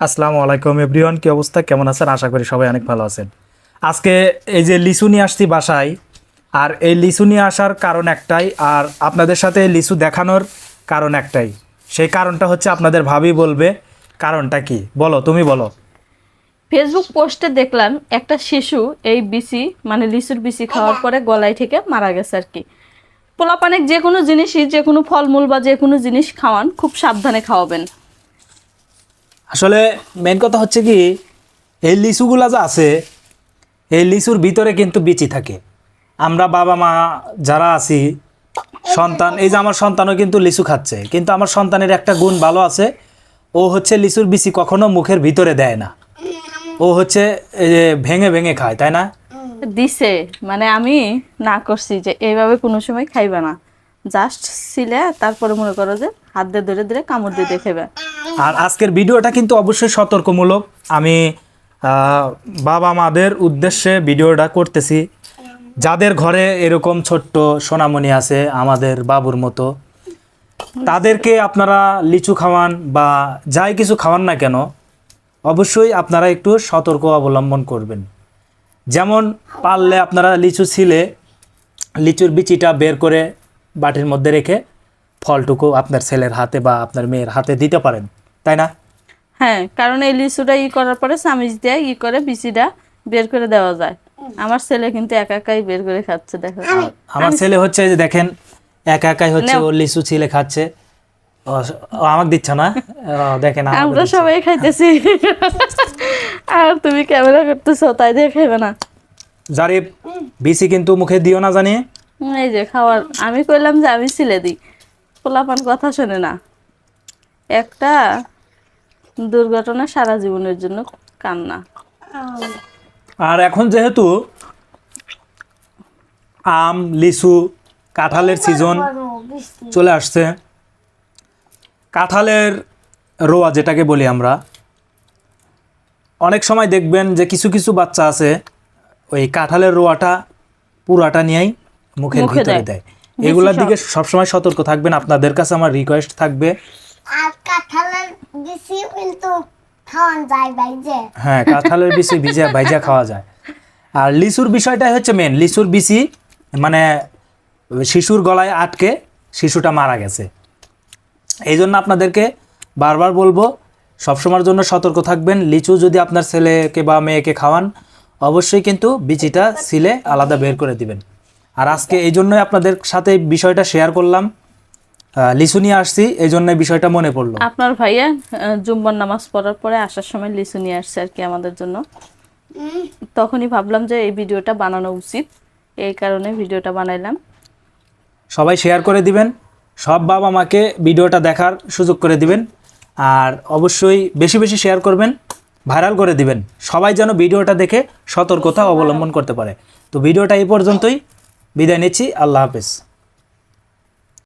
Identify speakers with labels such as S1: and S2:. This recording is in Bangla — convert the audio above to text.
S1: আসসালামু আলাইকুম এভরিওয়ান, কি অবস্থা? কেমন আছেন? আশা করি সবাই অনেক ভালো আছেন। আজকে এই যে লিচু নিয়ে আসছি বাসায়, আর এই লিচু নিয়ে আসার কারণ একটাই, আর আপনাদের সাথে লিচু দেখানোর কারণ একটাই। সেই কারণটা হচ্ছে আপনাদের ভাবি বলবে, কারণটা কি? বলো, তুমি বলো।
S2: ফেসবুক পোস্টে দেখলাম একটা শিশু, এই বিসি মানে লিচুর বিসি খাওয়ার পরে গলায় থেকে মারা গেছে আর কি। পোলাপানের যে কোনো জিনিসই, যে কোনো ফলমূল বা যে কোনো জিনিস খাওয়ান, খুব সাবধানে খাওয়াবেন।
S1: আসলে মেন কথা হচ্ছে কি, এই লিচুগুলা যা আছে, এই লিচুর ভিতরে কিন্তু বিচি থাকে। আমরা বাবা মা যারা আছি, সন্তান, এই যে আমার সন্তানও কিন্তু লিচু খাচ্ছে, কিন্তু আমার সন্তানের একটা গুণ ভালো আছে, ও হচ্ছে লিচুর বিচি কখনো মুখের ভিতরে দেয় না। ও হচ্ছে ভেঙে ভেঙে খায়, তাই না?
S2: দিছে মানে আমি না করছি যে এইভাবে কোনো সময় খাইবে না। জাস্ট ছিলে, তারপরে মনে করো যে হাত দিয়ে ধরে ধরে কামড় দিয়ে দেখাবে
S1: আর আজকের ভিডিওটা কিন্তু অবশ্যই সতর্কমূলক। আমি বাবা মাদের উদ্দেশ্যে ভিডিওটা করতেছি। যাদের ঘরে এরকম ছোট্ট সোনামণি আছে, আমাদের বাবুর মতো, তাদেরকে আপনারা লিচু খাওয়ান বা যাই কিছু খাওয়ান না কেন, অবশ্যই আপনারা একটু সতর্ক অবলম্বন করবেন। যেমন পারলে আপনারা লিচু ছিলে, লিচুর বিচিটা বের করে বাটির মধ্যে রেখে ফলটুকু আপনার ছেলের হাতে বা আপনার মেয়ের হাতে দিতে পারেন। তাই না?
S2: হ্যাঁ কারণ এই লিচুটা ই করার পরে চামিচ দিয়ে ই করে বিচিটা বের করে দেওয়া যায়। আমার ছেলে কিন্তু একা একাই বের করে খাচ্ছে দেখো।
S1: আমার ছেলে হচ্ছে যে দেখেন একা একাই হচ্ছে ও লিচু ছিলে খাচ্ছে। আমাকে দিচ্ছে না? দেখেন
S2: আমরা সবাই খাইতেছি। আর তুমি ক্যামেরা করতেছো তাই দিয়ে খাইবে না।
S1: জারিফ বিসি কিন্তু মুখে দিও না জানি।
S2: এই যে খাওয়ার আমি কইলাম যে আমি সিলে দিই। পোলাপান কথা শোনে না। একটা দুর্ঘটনা সারা জীবনের জন্য কান্না।
S1: আর এখন যেহেতু আম লিচু কাঁঠালের সিজন চলে আসছে কাঁঠালের রোয়া যেটাকে বলি আমরা অনেক সময় দেখবেন যে কিছু কিছু বাচ্চা আছে ওই কাঁঠালের রোয়াটা পুরাটা নিয়েই মুখের
S2: মুখে
S1: ভিতরে।
S2: দেয়।
S1: এগুলোর দিকে সবসময় সতর্ক থাকবেন। আপনাদের কাছে আমার রিকোয়েস্ট থাকবে
S3: আর কাঁঠালের বেশি কিন্তু খাওয়ান যায় বাইজে।
S1: হ্যাঁ কাঁঠালের বিচি ভিজা ভাইজা খাওয়া যায়। আর লিচুর বিষয়টাই হচ্ছে মেন লিচুর বিচি মানে শিশুর গলায় আটকে শিশুটা মারা গেছে। এই জন্য আপনাদেরকে বারবার বলব, সবসময়ের জন্য সতর্ক থাকবেন। লিচু যদি আপনার ছেলেকে বা মেয়েকে খাওয়ান, অবশ্যই কিন্তু বিচিটা সিলে আলাদা বের করে দিবেন। আর আজকে এই জন্যই আপনাদের সাথে বিষয়টা শেয়ার করলাম। লিচু নিয়ে আসছি এই জন্য বিষয়টা মনে পড়ল।
S2: আপনার ভাইয়া জুম্মার নামাজ পড়ার পরে আসার সময় লিচু নিয়ে আসছে আর কি আমাদের জন্য। তখনই ভাবলাম যে এই ভিডিওটা বানানো উচিত। এই কারণে ভিডিওটা বানাইলাম।
S1: সবাই শেয়ার করে দিবেন সব বাবা মাকে ভিডিওটা দেখার সুযোগ করে দিবেন আর অবশ্যই বেশি বেশি শেয়ার করবেন ভাইরাল করে দিবেন। সবাই যেন ভিডিওটা দেখে সতর্কতা অবলম্বন করতে পারে। তো ভিডিওটা এই পর্যন্তই বিদায় নিচ্ছি আল্লাহ হাফেজ।